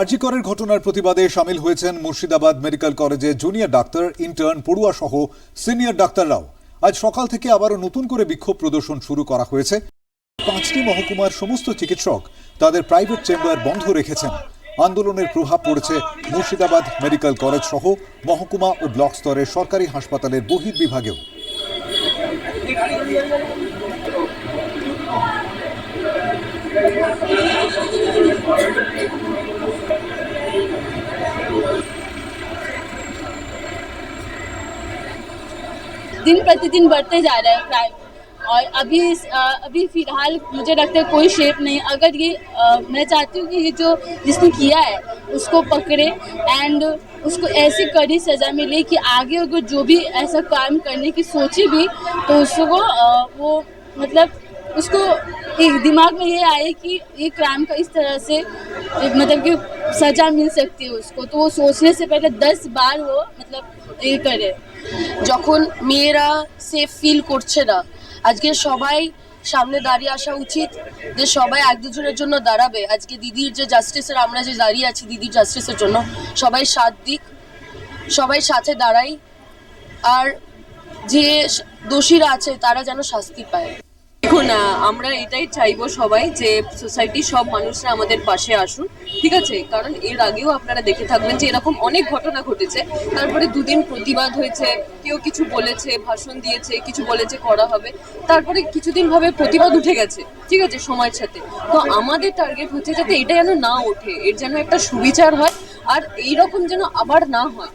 আরজিকরের ঘটনার প্রতিবাদে সামিল হয়েছেন মুর্শিদাবাদ মেডিকেল কলেজে জুনিয়র ডাক্তার, ইন্টার্ন পড়ুয়া সহ সিনিয়র ডাক্তাররাও। আজ সকাল থেকে আবারও নতুন করে বিক্ষোভ প্রদর্শন শুরু করা হয়েছে। পাঁচটি মহকুমার সমস্ত চিকিৎসক তাদের প্রাইভেট চেম্বার বন্ধ রেখেছেন। আন্দোলনের প্রভাব পড়েছে মুর্শিদাবাদ মেডিকেল কলেজ সহ মহকুমা ও ব্লক স্তরের সরকারি হাসপাতালের বহির বহির্বিভাগেও। दिन प्रतिदिन बढ़ते जा रहा है क्राइम और अभी अभी फ़िलहाल मुझे लगता है कोई शेप नहीं। अगर ये मैं चाहती हूँ कि ये जो, जिसने किया है, उसको पकड़े एंड उसको ऐसी कड़ी सज़ा मिले कि आगे अगर जो भी ऐसा काम करने की सोचे भी तो उसको वो मतलब उसको एक दिमाग में ये आए कि ये क्राइम का इस तरह से एक मतलब कि सज़ा मिल सकती है उसको तो वो सोचने से पहले दस बार वो मतलब ये करे যখন মেয়েরা সেফ ফিল করছে না আজকে সবাই সামনে দাঁড়িয়ে আসা উচিত যে সবাই এক দুজনের জন্য দাঁড়াবে আজকে দিদির যে জাস্টিসের আমরা যে দাঁড়িয়ে আছি দিদির জাস্টিসের জন্য সবাই সাথ দিক সবাই সাথে দাঁড়াই আর যে দোষীরা আছে তারা যেন শাস্তি পায় দেখুন আমরা এটাই চাইব সবাই যে সোসাইটির সব মানুষরা আমাদের পাশে আসুন, ঠিক আছে? কারণ এর আগেও আপনারা দেখে থাকবেন যে এরকম অনেক ঘটনা ঘটেছে। তারপরে দুদিন প্রতিবাদ হয়েছে, কেউ কিছু বলেছে, ভাষণ দিয়েছে, কিছু বলেছে, করা হবে। তারপরে কিছুদিন ভাবে প্রতিবাদ উঠে গেছে, ঠিক আছে, সময়ের সাথে। তো আমাদের টার্গেট হচ্ছে যাতে এটা যেন না ওঠে, এর যেন একটা সুবিচার হয়, আর এইরকম যেন আবার না হয়।